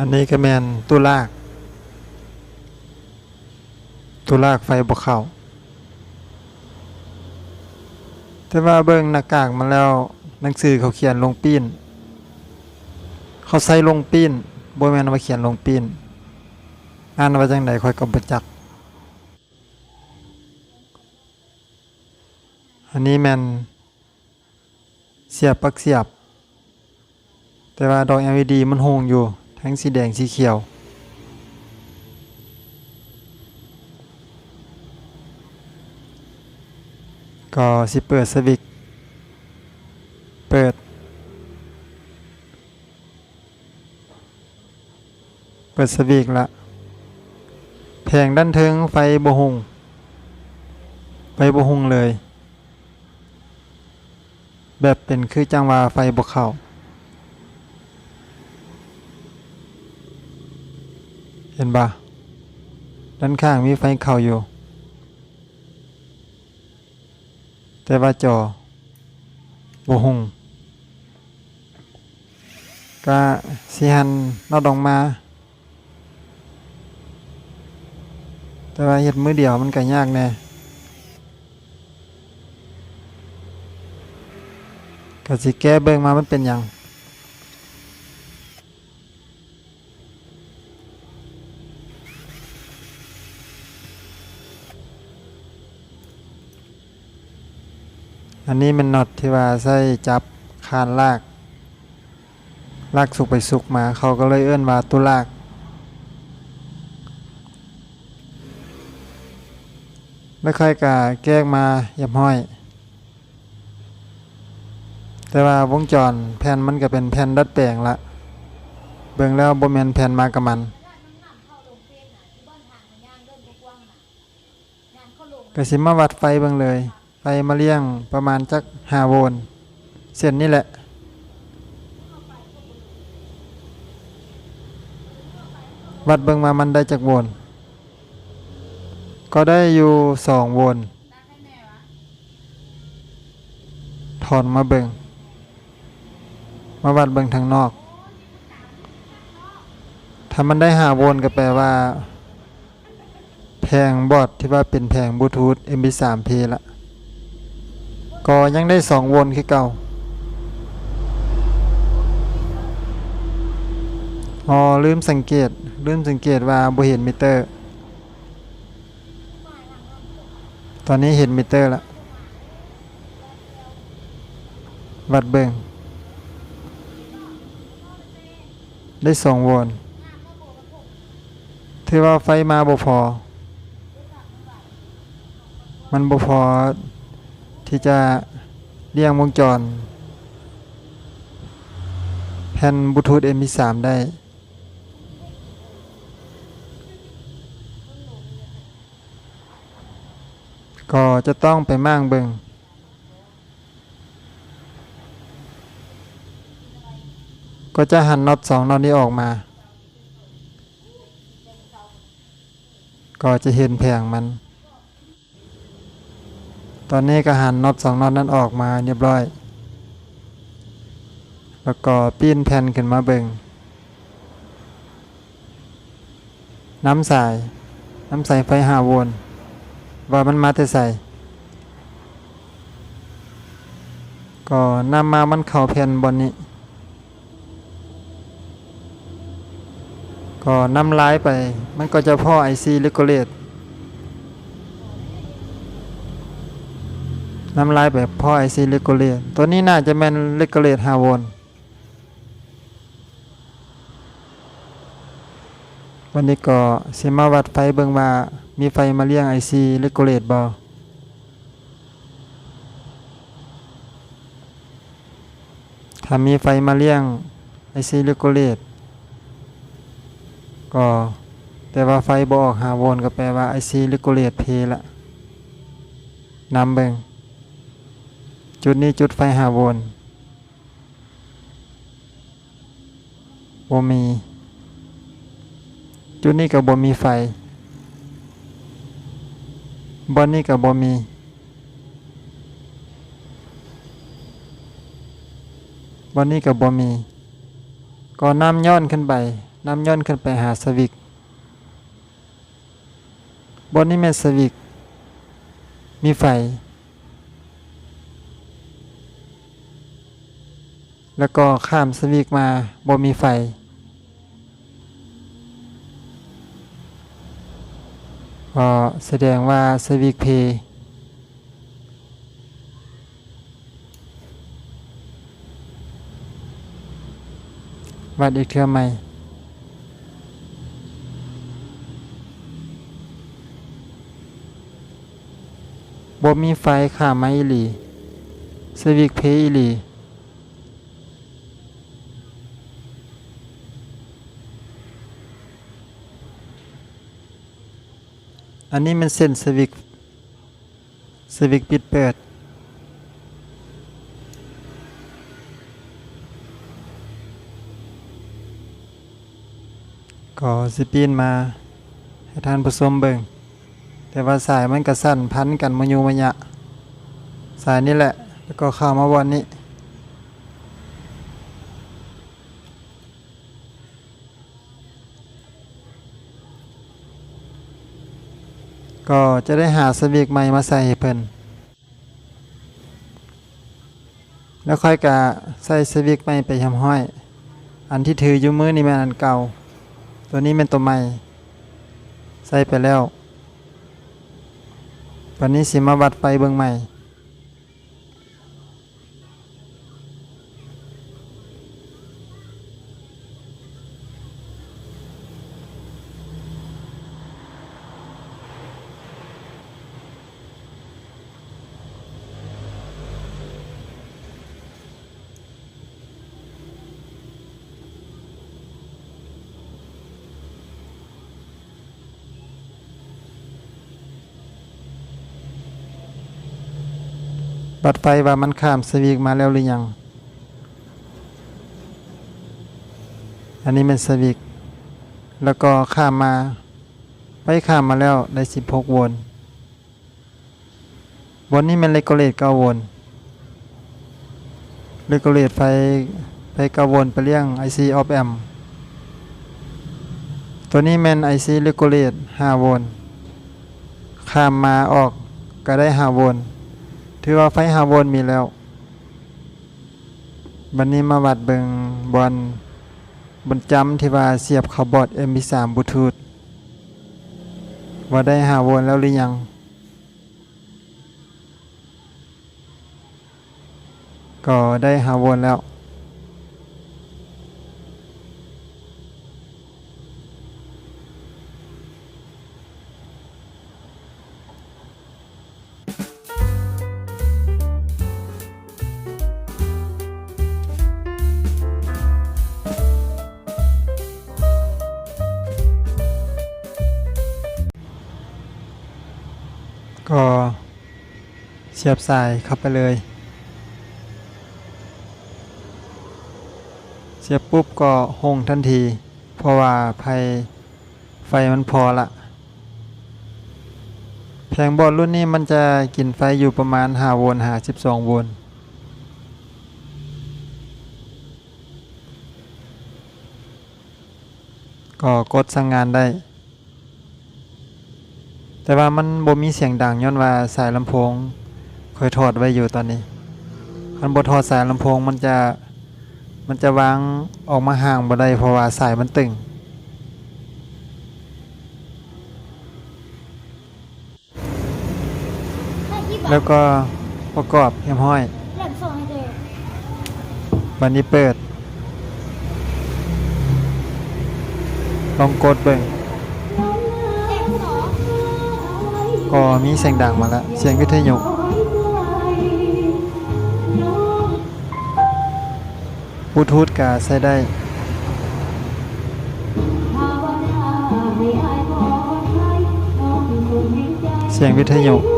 อันนี้ก็แมนตู้ลาก ตู้ลากไฟบ่เขาแต่ว่าเบิ่งหน้ากากมาแล้วหนังสือเขาเขียนลงปีนเขาใส่ลงปีนโบแมนว่าเขียนลงปีนอ่านว่าจังไดค่อยกบจัก อันนี้แมนเสียบปลั๊กเสียบ แต่ว่าดอก LED มันโหงอยู่ ทั้งสีแดงสีเขียว ก็สิเปิดสวิตเปิด เปิดสวิตละแผงด้านเทิงไฟบ่หงไฟบ่หงเลย แบบเป็นคือจังว่าไฟบ่เข้า เห็นปะด้านข้างมีไฟเข้าอยู่ แต่ว่าจอบ่หุงก็สิหันนอดออกมา แต่ว่าเฮ็ดมือเดียวมันก็ยากแน่ก็สิแก้เบิ่งมามันเป็นหยัง อันนี้มันน็อตที่ว่าใส่จับคานลากลากสุกไปสุกมาเขาก็เลยเอื้อนว่าตุลาก ไม่ค่อยกะแก้งมายับห้อย แต่ว่าวงจรแผ่นมันก็เป็นแผ่นดัดแปลงละ เบิ่งแล้วบ่แมนแผ่นมากับมันก็สิมาวัดไฟเบิ่งเลย มาเลี้ยงประมาณจัก5โวลต์เส้นนี่แหละ วัดเบิงมามันได้จักโวลต์ก็ได้อยู่2โวลต์ถอนมาเบิงมาวัดเบิงทางนอกถ้ามันได้5โวลต์ก็แปลว่าแผงบอร์ดที่ว่าเป็นแผงบลูทูธ MP3P ละ ก็ยังได้2โวลต์คือเก่าอ๋อลืมสังเกต ลืมสังเกตว่าบ่เห็นมิเตอร์ ตอนนี้เห็นมิเตอร์ละวัดเบิงได้2โวลต์ถือว่าไฟมาบ่พอ มันบ่พอ ที่จะเลี่ยงวงจร แผ่นบลูทูธ MP3 ได้ ก็จะต้องไปมั่างเบิงก็จะหันน็อตสองน็อตนี้ออกมา ก็จะเห็นแผงมัน ตอนนี้ก็หันน็อตสองน็อตนั้นออกมาเรียบร้อย แล้วก็ปีนแผ่นขึ้นมาเบิงน้ำสายน้ำใสไฟหาวลต์ว่ามันมาแต่ใส่ก็นำมามันเข้าแผ่นบนนี้ ก็นำลายไป มันก็จะพ่อ IC Regulate นำลายแบบพ่อ IC Regulate ตัวนี้น่าจะแม่น Regulate 5โวลต์วันนี้ก็สิมาวัดไฟเบิงว่ามีไฟมาเลี้ยง IC Regulate บ่ถ้ามีไฟมาเลี้ยง IC Regulate ก็แต่ว่าไฟบออก5โวลต์ก็แปลว่า IC Regulate เพละนำเบิง จุดนี้จุดไฟ5โวลต์บ่มี จุดนี้ก็บ่มีไฟบอนนี้ก็บ่มี บอนนี้ก็บ่มี ก็นำย้อนขึ้นไปนำย่อนขึ้นไปหาสวิกบนนี้แม่สวิก มีไฟ แล้วก็ข้ามสวิกมาบ่มีไฟ ก็แสดงว่าสวิกเพย์วัดอีกเทื่อไหมบ่มีไฟขามาอีหลีสวิกเพย์อีหลี อันนี้มันเส้นสวิกสวิกปิดเปิด ก็สิปีนมาให้ท่านผู้ชมเบิ่งแต่ว่าสายมันก็สั้นพันกันมายูมายะ สายนี่แหละ แล้วก็เข้ามาวันนี้ ก็จะได้หาสวิกใหม่มาใส่เพิ่นแล้วค่อยกะใส่สวิกใหม่ไปทำห้อย อันที่ถืออยู่มือนี่มันอันเก่า ตัวนี้เป็นตัวใหม่ ใส่ไปแล้ววันนี้สิมาวัดไฟเบื้องใหม่ บัดไฟว่ามันข้ามสวิกมาแล้วหรือยัง อันนี้เป็นสวิกแล้วก็ข้ามมา ไปข้ามมาแล้วได้ 16โวลต์บนนี้เป็นเลกเลต9โวลต์เลกเลตไฟไฟ9โวลต์ไปเลี้ยง IC of M ตัวนี้เป็น IC regulate 5โวลต์ข้ามมาออกก็ได้ 5 โวลต์ ถือว่าไฟหาวนมีแล้ว วันนี้มาวัดเบิงบอลบนจำที่ว่าเสียบเข้าบอร์ด MP3 บลูทูธว่าได้หาวนแล้วหรือยังก็ได้หาวนแล้ว ก็เสียบสายเข้าไปเลย เสียบปุ๊บก็หงทันที เพราะว่าไฟไฟมันพอละแผงบอร์ดรุ่นนี้มันจะกินไฟอยู่ประมาณ5โวลต์52โวลต์ก็กดสั่งงานได้ แต่ว่ามันบ่มีเสียงดังย้อนว่าสายลำโพงคอยถอดไว้อยู่ตอนนี้คันบ่ถอดสายลำโพงมันจะมันจะวางออกมาห่างบ่ได้เพราะว่าสายมันตึงแล้วก็ประกอบเรียบร้อยแหลมส่งให้เลยบันนี้เปิด ลองกดเบิ่ง ก็มีเสียงดังมาแล้ว เสียงวิทยุบลูทูธกาใช้ได้เสียงวิทยุ